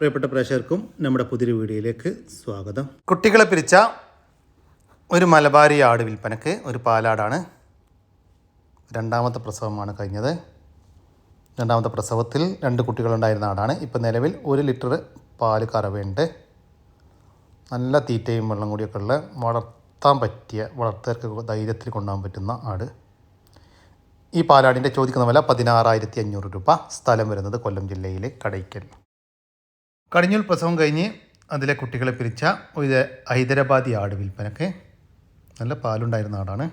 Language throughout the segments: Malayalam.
പ്രിയപ്പെട്ട പ്രേക്ഷകർക്കും നമ്മുടെ പുതിയൊരു വീഡിയോയിലേക്ക് സ്വാഗതം. കുട്ടികളെ പിരിച്ച ഒരു മലബാരി ആട് വിൽപ്പനക്ക് ഒരു പാലാടാണ് രണ്ടാമത്തെ പ്രസവമാണ് കഴിഞ്ഞത്. രണ്ടാമത്തെ പ്രസവത്തിൽ രണ്ട് കുട്ടികളുണ്ടായിരുന്ന ആടാണ്. ഇപ്പം നിലവിൽ ഒരു ലിറ്റർ പാൽ കറവയുണ്ട്. നല്ല തീറ്റയും വെള്ളം കൂടിയൊക്കെ ഉള്ള വളർത്താൻ പറ്റിയ വളർത്തർക്ക് ധൈര്യത്തിൽ കൊണ്ടുപോകാൻ പറ്റുന്ന ആട്. ഈ പാലാടിന്റെ ചോദിക്കുന്ന വില പതിനാറായിരത്തി അഞ്ഞൂറ് രൂപ. സ്ഥലം വരുന്നത് കൊല്ലം ജില്ലയിലെ കടയ്ക്കൽ. കടിഞ്ഞൂൽ പ്രസവം കഴിഞ്ഞ് അതിലെ കുട്ടികളെ പിരിച്ച ഒരു ഹൈദരാബാദി ആട് വിൽപ്പനക്ക് നല്ല പാലുണ്ടായിരുന്ന ആടാണ്.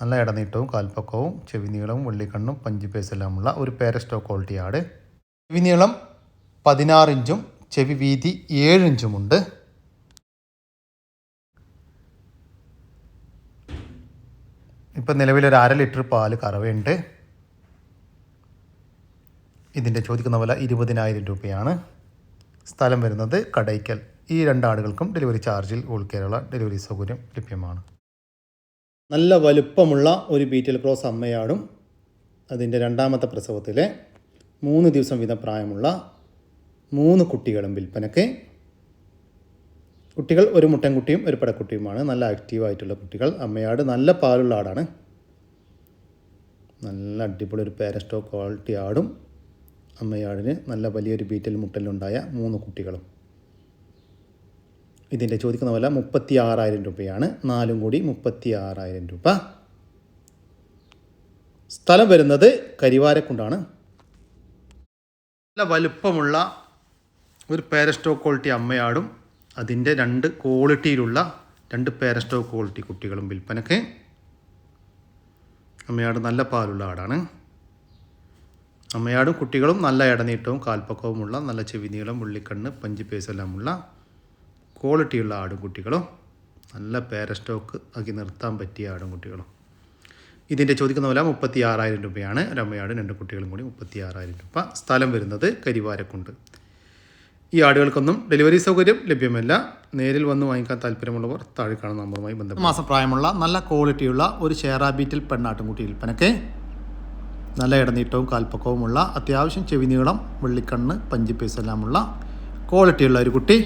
നല്ല ഇടനീട്ടവും കാൽപ്പക്കവും ചെവിനീളവും വെള്ളിക്കണ്ണും പഞ്ച് പേസെല്ലാമുള്ള ഒരു പേരസ്റ്റോ ക്വാളിറ്റി ആട്. ചെവിനീളം പതിനാറിഞ്ചും ചെവി വീതി ഏഴിഞ്ചുമുണ്ട് ഇപ്പം നിലവിലൊരു അര ലിറ്റർ പാൽ കറവയുണ്ട്. ഇതിന്റെ ചോദിക്കുന്ന വില ഇരുപതിനായിരം രൂപയാണ്. സ്ഥലം വരുന്നത് കടയ്ക്കൽ. ഈ രണ്ടാടുകൾക്കും ഡെലിവറി ചാർജിൽ ഓൾ കേരള ഡെലിവറി സൗകര്യം ലഭ്യമാണ്. നല്ല വലുപ്പമുള്ള ഒരു ബീറ്റൽ ക്രോസ് അമ്മയാടും അതിന്റെ രണ്ടാമത്തെ പ്രസവത്തിലെ മൂന്ന് ദിവസം വീതം പ്രായമുള്ള മൂന്ന് കുട്ടികളും വിൽപ്പനയ്ക്ക്. കുട്ടികൾ ഒരു മുട്ടൻകുട്ടിയും ഒരു പടക്കുട്ടിയുമാണ്. നല്ല ആക്റ്റീവായിട്ടുള്ള കുട്ടികൾ. അമ്മയാട് നല്ല പാലുള്ള ആടാണ്. നല്ല അടിപൊളി ഒരു പേരസ്റ്റോ ക്വാളിറ്റി ആടും. അമ്മയാടിന് നല്ല വലിയൊരു ബീറ്റൽ മുട്ടലുണ്ടായ മൂന്ന് കുട്ടികളും. ഇതിന്റെ ചോദിക്കുന്ന വില മുപ്പത്തി ആറായിരം രൂപയാണ്. നാലും കൂടി മുപ്പത്തി ആറായിരം രൂപ. സ്ഥലം വരുന്നത് കരിവാരക്കുണ്ടാണ്. നല്ല വലുപ്പമുള്ള ഒരു പേരസ്റ്റോ ക്വാളിറ്റി അമ്മയാടും അതിന്റെ രണ്ട് ക്വാളിറ്റിയിലുള്ള രണ്ട് പേരസ്റ്റോ ക്വാളിറ്റി കുട്ടികളും വിൽപ്പനക്ക്. അമ്മയാട് നല്ല പാലുള്ള ആടാണ്. അമ്മയാടും കുട്ടികളും നല്ല ഇടനീട്ടവും കാൽപ്പക്കവുമുള്ള നല്ല ചെവിനീളം ഉള്ളിക്കണ്ണ് പഞ്ചിപ്പേസെല്ലാമുള്ള ക്വാളിറ്റിയുള്ള ആടും കുട്ടികളും നല്ല പേരസ്റ്റോക്ക് ആക്കി നിർത്താൻ പറ്റിയ ആടും കുട്ടികളും ഇതിന്റെ ചോദിക്കുന്ന വില മുപ്പത്തി ആറായിരം രൂപയാണ് രമ്മയാടും രണ്ട് കുട്ടികളും കൂടി മുപ്പത്തി ആറായിരം രൂപ. സ്ഥലം വരുന്നത് കരിവാരക്കുണ്ട്. ഈ ആടുകൾക്കൊന്നും ഡെലിവറി സൗകര്യം ലഭ്യമല്ല. നേരിൽ വന്ന് വാങ്ങിക്കാൻ താല്പര്യമുള്ളവർ താഴെ കാണുന്ന നമ്പറുമായി ബന്ധപ്പെട്ട് മാസപ്രായമുള്ള നല്ല ക്വാളിറ്റിയുള്ള ഒരു ഷെയറാ പെണ്ണാട്ടും പെണ്ണാട്ടുംകുട്ടി വിൽപ്പനക്ക് നല്ല ഇടനീട്ടവും കാൽപ്പക്കവുമുള്ള അത്യാവശ്യം ചെവി നീളം വെള്ളിക്കണ്ണ് പഞ്ചിപ്പീസെല്ലാമുള്ള ക്വാളിറ്റിയുള്ള ഒരു കുട്ടി.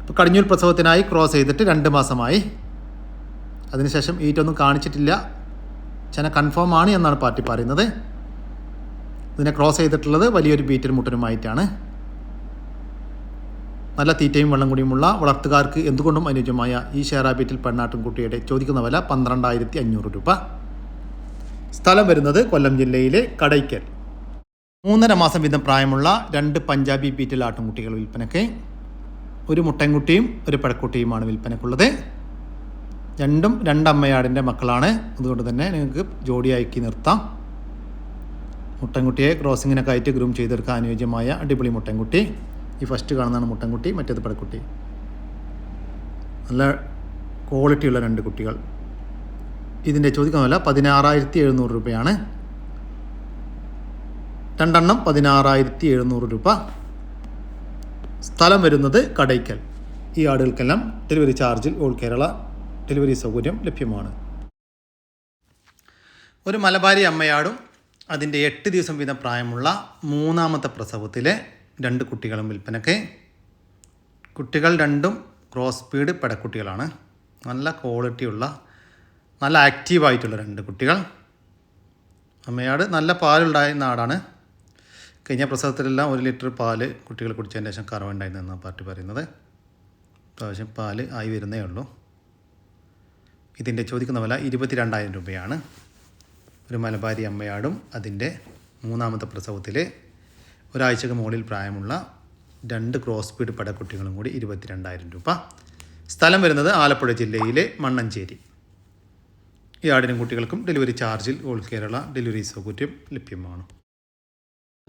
ഇപ്പോൾ കടിഞ്ഞൂൽ പ്രസവത്തിനായി ക്രോസ് ചെയ്തിട്ട് രണ്ട് മാസമായി. അതിനുശേഷം ഈറ്റൊന്നും കാണിച്ചിട്ടില്ല. ചെന കൺഫേം ആണ് എന്നാണ് പാർട്ടി പറയുന്നത്. ഇതിനെ ക്രോസ് ചെയ്തിട്ടുള്ളത് വലിയൊരു ബീറ്റൽ മുട്ടനുമായിട്ടാണ്. നല്ല തീറ്റയും വെള്ളം കുടിയുമുള്ള വളർത്തുകാർക്ക് എന്തുകൊണ്ടും അനുയോജ്യമായ ഈ ഷെയറാ ബീറ്റിൽ പെണ്ണാട്ടും കുട്ടിയുടെ ചോദിക്കുന്ന വില പന്ത്രണ്ടായിരത്തി അഞ്ഞൂറ് രൂപ. സ്ഥലം വരുന്നത് കൊല്ലം ജില്ലയിലെ കടയ്ക്കൽ. മൂന്നര മാസം വീതം പ്രായമുള്ള രണ്ട് പഞ്ചാബി ബീറ്റിൽ ആട്ടുംകുട്ടികൾ വിൽപ്പനയ്ക്ക്. ഒരു മുട്ടൻകുട്ടിയും ഒരു പഴക്കുട്ടിയുമാണ് വിൽപ്പനക്കുള്ളത് രണ്ടും രണ്ടമ്മയാടിന്റെ മക്കളാണ്. അതുകൊണ്ട് തന്നെ നിങ്ങൾക്ക് ജോഡിയാക്കി നിർത്താം. മുട്ടൻകുട്ടിയെ ക്രോസിങ്ങിനൊക്കെ ആയിട്ട് ഗ്രൂം ചെയ്തെടുക്കാൻ അനുയോജ്യമായ അടിപൊളി മുട്ടൻകുട്ടി. ഈ ഫസ്റ്റ് കാണുന്നതാണ് മുട്ടൻകുട്ടി മറ്റേത് പടക്കുട്ടി. നല്ല ക്വാളിറ്റിയുള്ള രണ്ട് കുട്ടികൾ. ഇതിന്റെ ചോദിക്കുന്ന വില പതിനാറായിരത്തി എഴുന്നൂറ് രൂപയാണ്. രണ്ടെണ്ണം പതിനാറായിരത്തി എഴുന്നൂറ് രൂപ. സ്ഥലം വരുന്നത് കടയ്ക്കൽ. ഈ ആടുകൾക്കെല്ലാം ഡെലിവറി ചാർജിൽ ഓൾ കേരള ഡെലിവറി സൗകര്യം ലഭ്യമാണ്. ഒരു മലബാരി അമ്മയാടും അതിന്റെ എട്ട് ദിവസം വീതം പ്രായമുള്ള മൂന്നാമത്തെ പ്രസവത്തിലെ രണ്ട് കുട്ടികളും വിൽപ്പനക്ക് കുട്ടികൾ രണ്ടും ക്രോസ് സ്പീഡ് പെടക്കുട്ടികളാണ്. നല്ല ക്വാളിറ്റിയുള്ള നല്ല ആക്റ്റീവായിട്ടുള്ള രണ്ട് കുട്ടികൾ. അമ്മയാട് നല്ല പാലുണ്ടായിരുന്ന ആടാണ് കഴിഞ്ഞ പ്രസവത്തിലെല്ലാം ഒരു ലിറ്റർ പാൽ കുട്ടികൾ കുടിച്ചതിന് ശേഷം കറവുണ്ടായിരുന്നെന്നാണ് പാർട്ടി പറയുന്നത്. പ്രാവശ്യം പാൽ ആയി വരുന്നേ ഉള്ളൂ. ഇതിന്റെ ചോദിക്കുന്ന വില ഇരുപത്തി രണ്ടായിരം രൂപയാണ്. ഒരു മലബാരി അമ്മയാടും അതിന്റെ മൂന്നാമത്തെ പ്രസവത്തിൽ ഒരാഴ്ചക്ക് മുകളിൽ പ്രായമുള്ള രണ്ട് ക്രോസ് സ്പീഡ് പടക്കുട്ടികളും കൂടി ഇരുപത്തിരണ്ടായിരം രൂപ. സ്ഥലം വരുന്നത് ആലപ്പുഴ ജില്ലയിലെ മണ്ണഞ്ചേരി. ഈ ആടിനും കുട്ടികൾക്കും ഡെലിവറി ചാർജിൽ ഓൾ കേരള ഡെലിവറി സൗകര്യം ലഭ്യമാണ്.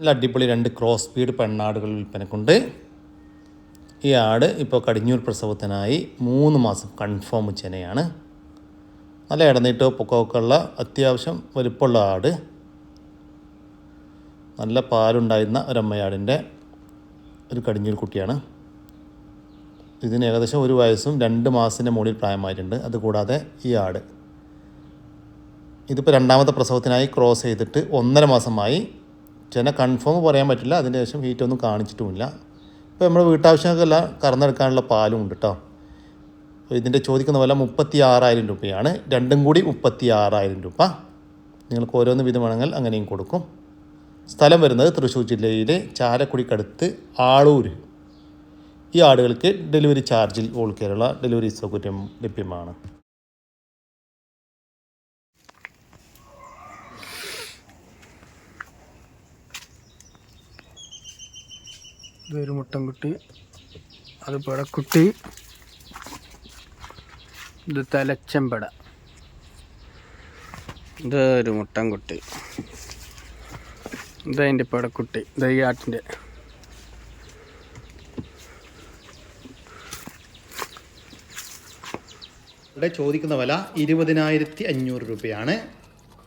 നല്ല അടിപൊളി രണ്ട് ക്രോസ് സ്പീഡ് പെണ്ണാടുകൾ വിൽപ്പനക്കുണ്ട്. ഈ ആട് ഇപ്പോൾ കടിഞ്ഞൂർ പ്രസവത്തിനായി മൂന്ന് മാസം കൺഫേം ചെനയാണ് നല്ല ഇടനീട്ടോ പൊക്കമൊക്കെ ഉള്ള അത്യാവശ്യം വലുപ്പമുള്ള ആട്. നല്ല പാലുണ്ടായിരുന്ന ഒരമ്മയാടിന്റെ ഒരു കടിഞ്ഞൂർ കുട്ടിയാണ്. ഇതിന് ഏകദേശം ഒരു വയസ്സും രണ്ട് മാസത്തിന്റെ മുകളിൽ പ്രായമായിട്ടുണ്ട്. അതുകൂടാതെ ഈ ആട് ഇതിപ്പോൾ രണ്ടാമത്തെ പ്രസവത്തിനായി ക്രോസ് ചെയ്തിട്ട് ഒന്നര മാസമായി. ചേന കൺഫേം പറയാൻ പറ്റില്ല. അതിന് ശേഷം ഹീറ്റൊന്നും കാണിച്ചിട്ടുമില്ല. ഇപ്പോൾ നമ്മുടെ വീട്ടാവശ്യങ്ങൾക്കല്ല കറന്നെടുക്കാനുള്ള പാലും ഉണ്ട് കേട്ടോ അപ്പോൾ ഇതിന്റെ ചോദിക്കുന്ന വില മുപ്പത്തി ആറായിരം രൂപയാണ്. രണ്ടും കൂടി മുപ്പത്തി ആറായിരം രൂപ. നിങ്ങൾക്ക് ഓരോന്ന് വിധം വേണമെങ്കിൽ അങ്ങനെയും കൊടുക്കും. സ്ഥലം വരുന്നത് തൃശ്ശൂർ ജില്ലയിലെ ചാരക്കുടിക്കടുത്ത് ആളൂർ ഈ ആടുകൾക്ക് ഡെലിവറി ചാർജിൽ ഓൾ കേരള ഡെലിവറി സൗകര്യം ലഭ്യമാണ്. ഇതൊരു മുട്ടൻകുട്ടി അത് പെടക്കുട്ടി ഇത് തലച്ചമ്പട. ഇതൊരു മുട്ടൻകുട്ടി ഇതതിന്റെ പെടക്കുട്ടി ഇത് ഇവിടെ ചോദിക്കുന്ന വില ഇരുപതിനായിരത്തി അഞ്ഞൂറ് രൂപയാണ്.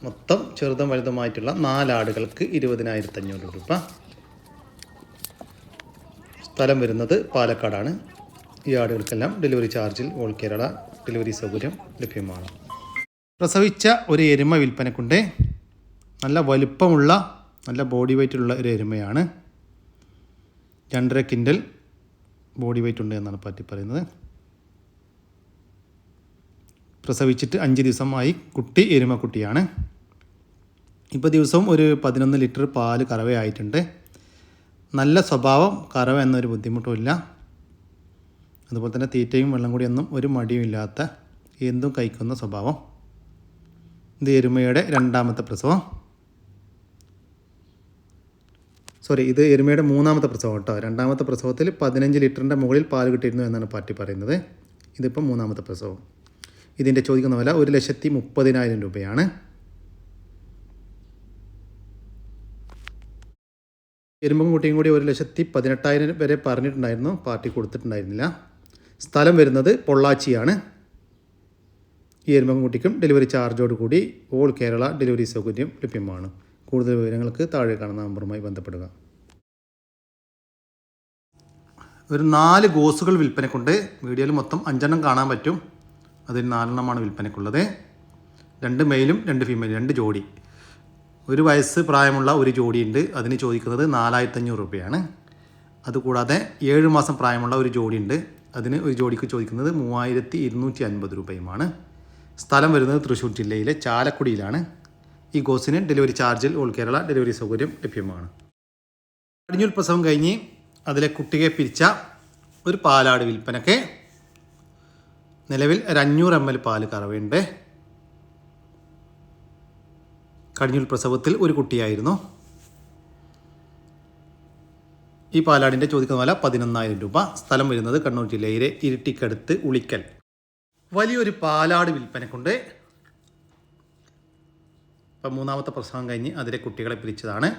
മൊത്തം ചെറുതും വലുതുമായിട്ടുള്ള നാലാടുകൾക്ക് ഇരുപതിനായിരത്തി അഞ്ഞൂറ് രൂപ. സ്ഥലം വരുന്നത് പാലക്കാടാണ്. ഈ ആടുകൾക്കെല്ലാം ഡെലിവറി ചാർജിൽ ഓൾ കേരള ഡെലിവറി സൗകര്യം ലഭ്യമാണ്. പ്രസവിച്ച ഒരു എരുമ വിൽപ്പനക്കുണ്ട്. നല്ല വലുപ്പമുള്ള നല്ല ബോഡി വെയ്റ്റുള്ള ഒരു എരുമയാണ്. രണ്ടര കിൻഡൽ ബോഡി വെയ്റ്റ് ഉണ്ട് എന്നാണ് പറ്റി പറയുന്നത്. പ്രസവിച്ചിട്ട് അഞ്ച് ദിവസമായി കുട്ടി എരുമക്കുട്ടിയാണ്. ഇപ്പോൾ ദിവസവും ഒരു പതിനൊന്ന് ലിറ്റർ പാൽ കറവയായിട്ടുണ്ട്. നല്ല സ്വഭാവം കറവ എന്നൊരു ബുദ്ധിമുട്ടുമില്ല. അതുപോലെ തന്നെ തീറ്റയും വെള്ളം കൂടി ഒന്നും ഒരു മടിയും ഇല്ലാത്ത എന്തും കഴിക്കുന്ന സ്വഭാവം. ഇത് എരുമയുടെ രണ്ടാമത്തെ പ്രസവം. സോറി ഇത് എരുമയുടെ മൂന്നാമത്തെ പ്രസവം കേട്ടോ. രണ്ടാമത്തെ പ്രസവത്തിൽ പതിനഞ്ച് ലിറ്ററിന്റെ മുകളിൽ പാൽ കിട്ടിയിരുന്നു എന്നാണ് പാർട്ടി പറയുന്നത്. ഇതിപ്പോൾ മൂന്നാമത്തെ പ്രസവം. ഇതിന്റെ ചോദിക്കുന്ന വില ഒരു ലക്ഷത്തി മുപ്പതിനായിരം രൂപയാണ്. എരുമ്പും കുട്ടിയും കൂടി ഒരു ലക്ഷത്തി പതിനെട്ടായിരം വരെ പറഞ്ഞിട്ടുണ്ടായിരുന്നു. പാർട്ടി കൊടുത്തിട്ടുണ്ടായിരുന്നില്ല. സ്ഥലം വരുന്നത് പൊള്ളാച്ചിയാണ്. ഈ എരുമ്പം കുട്ടിക്കും ഡെലിവറി ചാർജോട് കൂടി ഓൾ കേരള ഡെലിവറി സൗകര്യം ലഭ്യമാണ്. കൂടുതൽ വിവരങ്ങൾക്ക് താഴെ കാണുന്ന നമ്പറുമായി ബന്ധപ്പെടുക. ഒരു നാല് ഗോസുകൾ വിൽപ്പനക്കുണ്ട്. വീഡിയോയിൽ മൊത്തം അഞ്ചെണ്ണം കാണാൻ പറ്റും. അതിൽ നാലെണ്ണമാണ് വിൽപ്പനക്കുള്ളത്. രണ്ട് മെയിലും രണ്ട് ഫീമെയിലും രണ്ട് ജോഡി. ഒരു വയസ്സ് പ്രായമുള്ള ഒരു ജോഡിയുണ്ട്. അതിന് ചോദിക്കുന്നത് നാലായിരത്തഞ്ഞൂറ് രൂപയാണ്. അതുകൂടാതെ ഏഴ് മാസം പ്രായമുള്ള ഒരു ജോഡിയുണ്ട്. അതിന് ഒരു ജോഡിക്ക് ചോദിക്കുന്നത് മൂവായിരത്തി ഇരുന്നൂറ്റി അൻപത് രൂപയുമാണ്. സ്ഥലം വരുന്നത് തൃശ്ശൂർ ജില്ലയിലെ ചാലക്കുടിയിലാണ്. ഈ ഗോസിന് ഡെലിവറി ചാർജിൽ ഓൾ കേരള ഡെലിവറി സൗകര്യം ലഭ്യമാണ്. കടിഞ്ഞൂൽ പ്രസവം കഴിഞ്ഞ് അതിലെ കുട്ടിയെ പിരിച്ച ഒരു പാലാട് വിൽപ്പനയ്ക്ക് നിലവിൽ ഒരു അഞ്ഞൂറ് എം എൽ പാൽ കറവയുണ്ട്. കടിഞ്ഞൂൽ പ്രസവത്തിൽ ഒരു കുട്ടിയായിരുന്നു. ഈ പാലാടിന്റെ ചോദിക്കുന്ന വില പതിനൊന്നായിരം രൂപ. സ്ഥലം വരുന്നത് കണ്ണൂർ ജില്ലയിലെ ഇരിട്ടിക്കടുത്ത് ഉളിക്കൽ. വലിയൊരു പാലാട് വിൽപ്പനക്കുണ്ട്. ഇപ്പം മൂന്നാമത്തെ പ്രസവം കഴിഞ്ഞ് അതിലെ കുട്ടികളെ പിരിച്ചതാണ്.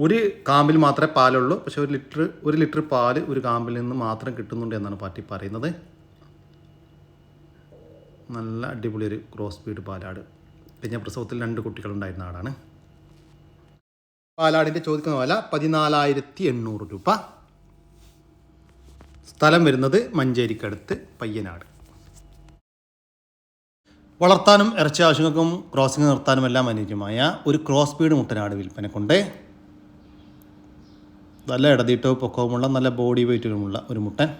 ഒരു കാമ്പിൽ മാത്രമേ പാലുള്ളൂ. പക്ഷേ ഒരു ലിറ്റർ ഒരു ലിറ്റർ പാൽ ഒരു കാമ്പിൽ നിന്ന് മാത്രം കിട്ടുന്നുണ്ട് എന്നാണ് പാർട്ടി പറയുന്നത്. നല്ല അടിപൊളി ഒരു ക്രോസ് ബീഡ് പാലാട്. കഴിഞ്ഞ പ്രസവത്തിൽ രണ്ട് കുട്ടികളുണ്ടായിരുന്ന ആളാണ്. പാലാടിന്റെ ചോദിക്കുന്ന വില പതിനാലായിരത്തി എണ്ണൂറ് രൂപ. സ്ഥലം വരുന്നത് മഞ്ചേരിക്കടുത്ത് പയ്യനാട്. വളർത്താനും ഇറച്ചി ആവശ്യങ്ങൾക്കും ക്രോസിംഗ് നിർത്താനും എല്ലാം അനുയോജ്യമായ ഒരു ക്രോസ് ബീഡ് മുട്ടനാട് വിൽപ്പനക്കൊണ്ട് നല്ല ഇടതീട്ടവും പൊക്കവുമുള്ള നല്ല ബോഡി വെയ്റ്റിലുമുള്ള ഒരു മുട്ടൻ.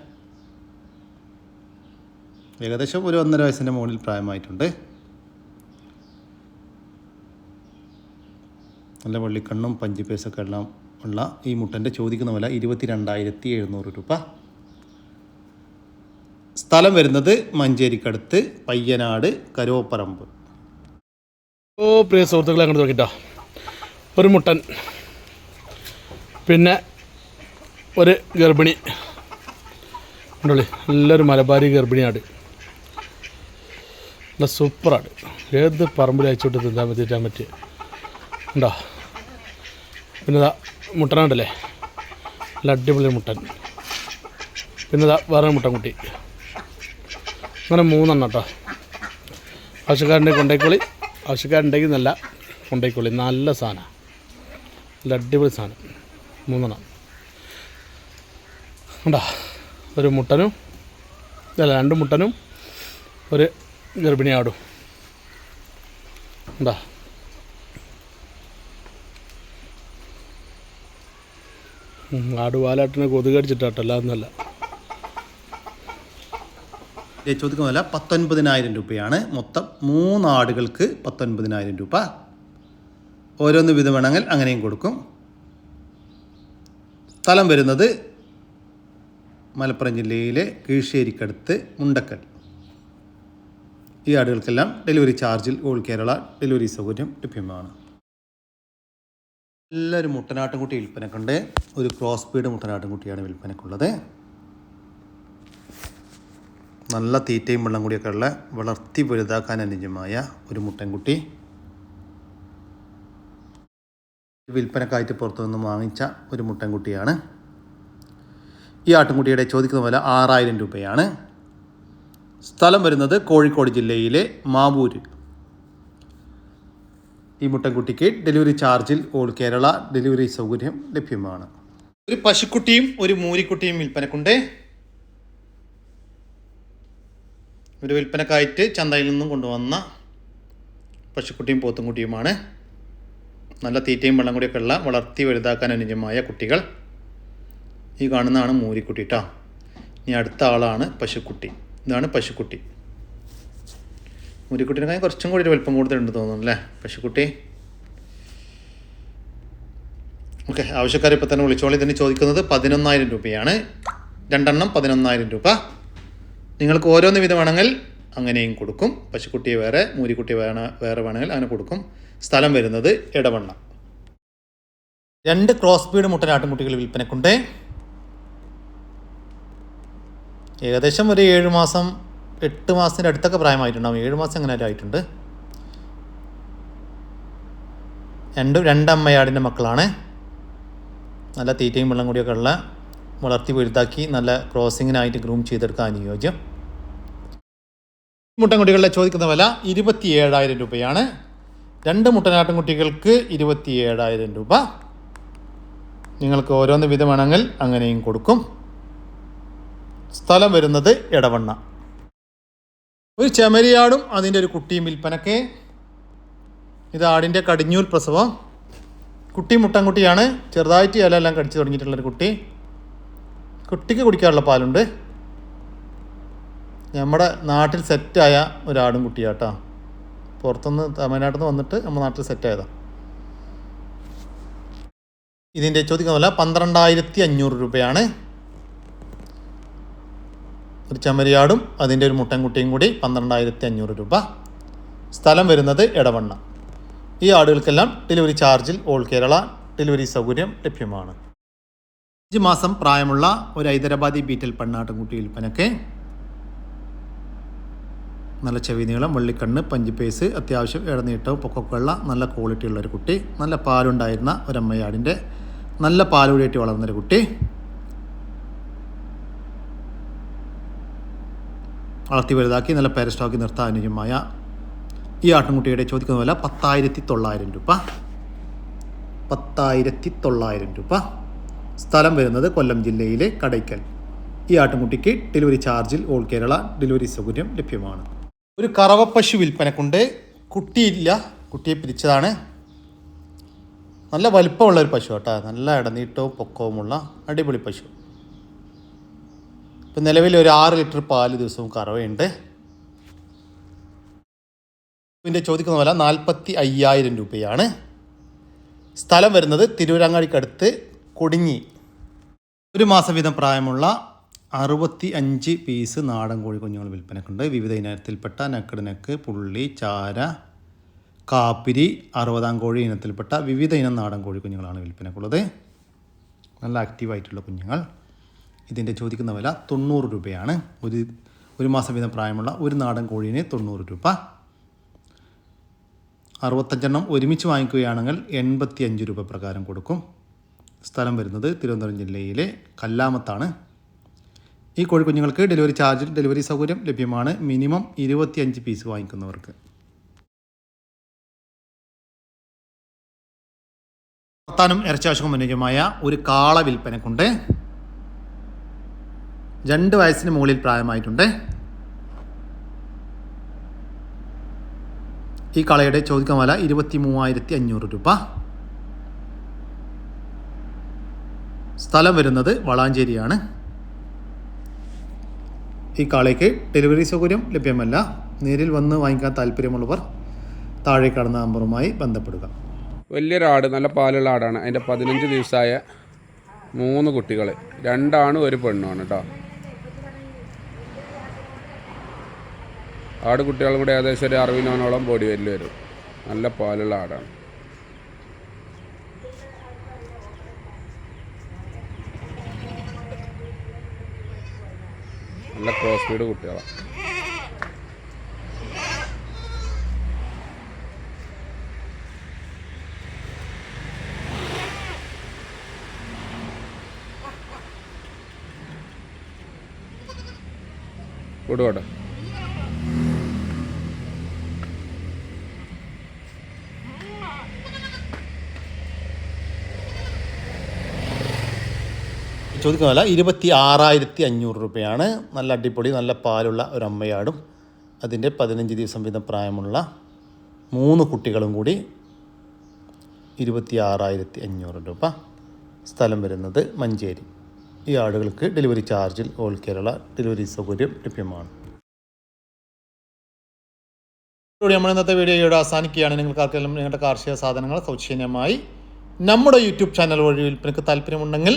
ഏകദേശം ഒരു ഒന്നര വയസ്സിന്റെ മുകളിൽ പ്രായമായിട്ടുണ്ട്. നല്ല വള്ളിക്കണ്ണും പഞ്ചിപ്പേസൊക്കെ എല്ലാം ഉള്ള ഈ മുട്ടന്റെ ചോദിക്കുന്ന വില ഇരുപത്തി രണ്ടായിരത്തി എഴുന്നൂറ് രൂപ. സ്ഥലം വരുന്നത് മഞ്ചേരിക്കടുത്ത് പയ്യനാട് കരോപ്പറമ്പ്. ഓ പ്രിയ സുഹൃത്തുക്കളെ അങ്ങോട്ട് നോക്കിട്ടോ. ഒരു മുട്ടൻ പിന്നെ ഒരു ഗർഭിണി. ഉണ്ടല്ലേ നല്ലൊരു മലബാരി ഗർഭിണിയാട്. നല്ല സൂപ്പറാട്. ഏത് പറമ്പിൽ അയച്ചോട്ട് തിന്നാൻ പറ്റിയിട്ടാൻ പറ്റിയ? ഉണ്ടോ പിന്നെ ഇതാ മുട്ടനുണ്ടല്ലേ നല്ല അടിപൊളി മുട്ടൻ. പിന്നെ ഇതാ വേറെ മുട്ടൻകുട്ടി. അങ്ങനെ മൂന്നെണ്ണം കേട്ടോ ആവശ്യക്കാരുണ്ടെങ്കിൽ കൊണ്ടേക്കോളി. ആവശ്യക്കാരുണ്ടെങ്കിൽ നല്ല കൊണ്ടേക്കോളി. നല്ല സാധനം. നല്ല അടിപൊളി സാധനം. മൂന്നെണ്ണം. കണ്ടോ? ഒരു മുട്ടനും അല്ല രണ്ട് മുട്ടനും ഒരു ഗർഭിണിയാടും. ഉണ്ടാ ഉണ്ടോ ഉം, ആടുപാലാട്ടിനെ കൊതുക് അടിച്ചിട്ടാട്ടോ അല്ലാന്നല്ല ചോദിക്കുന്ന പോലെ പത്തൊൻപതിനായിരം രൂപയാണ്. മൊത്തം മൂന്ന് ആടുകൾക്ക് പത്തൊൻപതിനായിരം രൂപ. ഓരോന്ന് വിധം വേണമെങ്കിൽ അങ്ങനെയും കൊടുക്കും. സ്ഥലം വരുന്നത് മലപ്പുറം ജില്ലയിലെ കീഴ്ശ്ശേരിക്കടുത്ത് മുണ്ടക്കൽ. ഈ ആടുകൾക്കെല്ലാം ഡെലിവറി ചാർജിൽ ഓൾ കേരള ഡെലിവറി സൗകര്യം ലഭ്യമാണ്. നല്ലൊരു മുട്ടനാട്ടുംകുട്ടി വിൽപ്പനക്കുണ്ട്. ഒരു ക്രോസ് ബീഡ് മുട്ടനാട്ടുംകുട്ടിയാണ് വിൽപ്പനക്കുള്ളത്. നല്ല തീറ്റയും വെള്ളം കൂടിയൊക്കെ ഉള്ള വളർത്തി വലുതാക്കാൻ അനുജമായ ഒരു മുട്ടൻകുട്ടി. വിൽപ്പനക്കായിട്ട് പുറത്തുനിന്ന് വാങ്ങിച്ച ഒരു മുട്ടൻകുട്ടിയാണ്. ഈ ആട്ടിൻകുട്ടിയുടെ ചോദിക്കുന്ന വില ആറായിരം രൂപയാണ്. സ്ഥലം വരുന്നത് കോഴിക്കോട് ജില്ലയിലെ മാവൂര്. ഈ മുട്ടൻകുട്ടിക്ക് ഡെലിവറി ചാർജിൽ ഓൾ കേരള ഡെലിവറി സൗകര്യം ലഭ്യമാണ്. ഒരു പശുക്കുട്ടിയും ഒരു മൂരിക്കുട്ടിയും വിൽപ്പനക്കുണ്ട്. ഒരു വിൽപ്പനക്കായിട്ട് ചന്തയിൽ നിന്നും കൊണ്ടുവന്ന പശുക്കുട്ടിയും പോത്തുംകുട്ടിയുമാണ്. നല്ല തീറ്റയും വെള്ളം കൂടിയൊക്കെ ഉള്ള വളർത്തി വലുതാക്കാൻ അനുജമായ കുട്ടികൾ. ഈ കാണുന്നതാണ് മൂരിക്കുട്ടി കേട്ടോ ഇനി അടുത്ത ആളാണ് പശുക്കുട്ടി. ഇതാണ് പശുക്കുട്ടി. മൂരിക്കുട്ടിനെ കുറച്ചും കൂടി ഒരു വലിപ്പം കൂടുതലുണ്ട് തോന്നുന്നു അല്ലേ? പശുക്കുട്ടി? ഓക്കെ ആവശ്യക്കാർ ഇപ്പോൾ തന്നെ വിളിച്ചോളി. തന്നെ ചോദിക്കുന്നത് പതിനൊന്നായിരം രൂപയാണ്. രണ്ടെണ്ണം പതിനൊന്നായിരം രൂപ. നിങ്ങൾക്ക് ഓരോന്ന് വിധം വേണമെങ്കിൽ അങ്ങനെയും കൊടുക്കും. പശുക്കുട്ടിയെ വേറെ മൂരിക്കുട്ടിയെ വേണ വേറെ വേണമെങ്കിൽ അങ്ങനെ കൊടുക്കും. സ്ഥലം വരുന്നത് ഇടവണ്ണ രണ്ട് ക്രോസ് ബീഡ് മുട്ടനാട്ടുംകുട്ടികൾ വിൽപ്പനക്കുണ്ട്. ഏകദേശം ഒരു ഏഴ് മാസം എട്ട് മാസത്തിന്റെ അടുത്തൊക്കെ പ്രായമായിട്ടുണ്ടാവും. ഏഴ് മാസം എങ്ങനെ ആയിട്ടുണ്ട്. രണ്ട് രണ്ടമ്മയാടിന്റെ മക്കളാണ്. നല്ല തീറ്റയും വെള്ളം കൂടിയൊക്കെ ഉള്ള വളർത്തി വലുതാക്കി നല്ല ക്രോസിങ്ങിനായിട്ട് ഗ്രൂം ചെയ്തെടുക്കാൻ അനുയോജ്യം. മുട്ടൻകുട്ടികളുടെ ചോദിക്കുന്ന വില ഇരുപത്തി ഏഴായിരം രൂപയാണ്. രണ്ട് മുട്ടനാട്ടിൻകുട്ടികൾക്ക് ഇരുപത്തി ഏഴായിരം രൂപ. നിങ്ങൾക്ക് ഓരോന്ന് വിധമാണെങ്കിൽ അങ്ങനെയും കൊടുക്കും. സ്ഥലം വരുന്നത് ഇടവണ്ണ ഒരു ചെമരിയാടും അതിന്റെ ഒരു കുട്ടിയും വിൽപ്പനക്ക്. ഇത് ആടിന്റെ കടിഞ്ഞൂൽ പ്രസവം. കുട്ടി മുട്ടൻകുട്ടിയാണ്. ചെറുതായിട്ട് ഇലയെല്ലാം കടിച്ചു തുടങ്ങിയിട്ടുള്ളൊരു കുട്ടി. കുട്ടിക്ക് കുടിക്കാനുള്ള പാലുണ്ട്. നമ്മുടെ നാട്ടിൽ സെറ്റായ ഒരാടും കുട്ടിയാട്ടോ. പുറത്തുനിന്ന് തമിഴ്നാട്ടിൽ നിന്ന് വന്നിട്ട് നമ്മുടെ നാട്ടിൽ സെറ്റായതാണ് ഇതിന്റെ ചോദിക്കുന്നതല്ല പന്ത്രണ്ടായിരത്തി അഞ്ഞൂറ് രൂപയാണ്. ഒരു ചെമ്മരിയാടും അതിന്റെ ഒരു മുട്ടൻകുട്ടിയും കൂടി പന്ത്രണ്ടായിരത്തി അഞ്ഞൂറ് രൂപ. സ്ഥലം വരുന്നത് ഇടവണ്ണ ഈ ആടുകൾക്കെല്ലാം ഡെലിവറി ചാർജിൽ ഓൾ കേരള ഡെലിവറി സൗകര്യം ലഭ്യമാണ്. അഞ്ച് മാസം പ്രായമുള്ള ഒരു ഹൈദരാബാദി ബീറ്റൽ പെണ്ണാട്ടുംകുട്ടി വിൽപ്പനക്ക് നല്ല ചെവി നീളം വെള്ളിക്കണ്ണ് പഞ്ചിപ്പേസ് അത്യാവശ്യം ഇടനീട്ടവും പൊക്കൊക്കെയുള്ള നല്ല ക്വാളിറ്റി ഉള്ള ഒരു കുട്ടി നല്ല പാലുണ്ടായിരുന്ന ഒരമ്മയാടിന്റെ നല്ല പാലുകൂടിയിട്ട് വളർന്നൊരു കുട്ടി. വളർത്തി വലുതാക്കി നല്ല പേരസ്റ്റോക്കി നിർത്താൻ അനുജമായ ഈ ആട്ടിൻകുട്ടിയുടെ ചോദിക്കുന്ന വില പത്തായിരത്തി തൊള്ളായിരം രൂപ. പത്തായിരത്തി തൊള്ളായിരം രൂപ. സ്ഥലം വരുന്നത് കൊല്ലം ജില്ലയിലെ കടയ്ക്കൽ. ഈ ആട്ടിൻകുട്ടിക്ക് ഡെലിവറി ചാർജിൽ ഓൾ കേരള ഡെലിവറി സൗകര്യം ലഭ്യമാണ്. ഒരു കറവപ്പശു വിൽപ്പനക്കുണ്ട്. കുട്ടിയില്ല. കുട്ടിയെ പിരിച്ചതാണ്. നല്ല വലിപ്പമുള്ള ഒരു പശു കേട്ടോ നല്ല ഇടനീട്ടവും പൊക്കവുമുള്ള അടിപൊളി പശു. ഇപ്പം നിലവിൽ ഒരു ആറ് ലിറ്റർ പാൽ ദിവസവും കറവയുണ്ട്. ഇതിന്റെ ചോദിക്കുന്ന വില നാൽപ്പത്തി അയ്യായിരം രൂപയാണ്. സ്ഥലം വരുന്നത് തിരുവരങ്ങാടിക്കടുത്ത് കൊടിഞ്ഞി ഒരു മാസം വീതം പ്രായമുള്ള അറുപത്തി അഞ്ച് പീസ് നാടൻ കോഴി കുഞ്ഞുങ്ങൾ വിൽപ്പനക്കുണ്ട്. വിവിധ ഇനത്തിൽപ്പെട്ട നക്കട് നെക്ക് പുള്ളി ചാര കാപ്പിരി അറുപതാം കോഴി ഇനത്തിൽപ്പെട്ട വിവിധ ഇനം നാടൻ കോഴി കുഞ്ഞുങ്ങളാണ് വിൽപ്പനക്കുള്ളത്. നല്ല ആക്റ്റീവായിട്ടുള്ള കുഞ്ഞുങ്ങൾ. ഇതിന്റെ ചോദിക്കുന്ന വില തൊണ്ണൂറ് രൂപയാണ്. ഒരു ഒരു മാസം വീതം പ്രായമുള്ള ഒരു നാടൻ കോഴീന് തൊണ്ണൂറ് രൂപ. അറുപത്തഞ്ചെണ്ണം ഒരുമിച്ച് വാങ്ങിക്കുകയാണെങ്കിൽ എൺപത്തി അഞ്ച് രൂപ പ്രകാരം കൊടുക്കും. സ്ഥലം വരുന്നത് തിരുവനന്തപുരം ജില്ലയിലെ കല്ലാമത്താണ്. ഈ കോഴിക്കുഞ്ഞുങ്ങൾക്ക് ഡെലിവറി ചാർജിൽ ഡെലിവറി സൗകര്യം ലഭ്യമാണ് മിനിമം ഇരുപത്തിയഞ്ച് പീസ് വാങ്ങിക്കുന്നവർക്ക്. വർത്താനം ഇറച്ചാവശ്യം അനുയോജ്യമായ ഒരു കാള വിൽപ്പനക്കുണ്ട്. രണ്ട് വയസ്സിന് മുകളിൽ പ്രായമായിട്ടുണ്ട്? ഈ കളയുടെ ചോദിക്കാൻ വില ഇരുപത്തി മൂവായിരത്തി അഞ്ഞൂറ് രൂപ. സ്ഥലം വരുന്നത് വളാഞ്ചേരിയാണ്. ഈ കാളയ്ക്ക് ഡെലിവറി സൗകര്യം ലഭ്യമല്ല. നേരിൽ വന്ന് വാങ്ങിക്കാൻ താല്പര്യമുള്ളവർ താഴെ കടന്ന നമ്പറുമായി ബന്ധപ്പെടുക. വലിയൊരാട് നല്ല പാലുള്ള ആടാണ്. അതിന്റെ പതിനഞ്ച് ദിവസമായ മൂന്ന് കുട്ടികൾ രണ്ടാണ് ഒരു പെണ്ണുമാണ് കേട്ടോ. ആട് കുട്ടികൾ കൂടെ ഏകദേശം ഒരു അറുപതിനോളം ബോഡി വെല്ല് വരും. നല്ല പാലുള്ള ആടാണ്. നല്ല ക്രോസ് ഫീഡ് കുട്ടികളാണ്. കൊടുക്കട്ടെ ചോദിക്കുന്ന വില ഇരുപത്തി ആറായിരത്തി അഞ്ഞൂറ് രൂപയാണ്. നല്ല അടിപൊളി നല്ല പാലുള്ള ഒരു അമ്മയാടും അതിന്റെ പതിനഞ്ച് ദിവസം വീതം പ്രായമുള്ള മൂന്ന് കുട്ടികളും കൂടി ഇരുപത്തി ആറായിരത്തി അഞ്ഞൂറ് രൂപ സ്ഥലം വരുന്നത് മഞ്ചേരി. ഈ ആടുകൾക്ക് ഡെലിവറി ചാർജിൽ ഓൾ കേരള ഡെലിവറി സൗകര്യം ലഭ്യമാണ്. നമ്മൾ ഇന്നത്തെ വീഡിയോ ഇവിടെ അവസാനിക്കുകയാണ്. നിങ്ങൾക്ക് ആർക്കെങ്കിലും നിങ്ങളുടെ കാർഷിക സാധനങ്ങൾ സൗജന്യമായി നമ്മുടെ യൂട്യൂബ് ചാനൽ വഴി വിൽപ്പനയ്ക്ക് താല്പര്യമുണ്ടെങ്കിൽ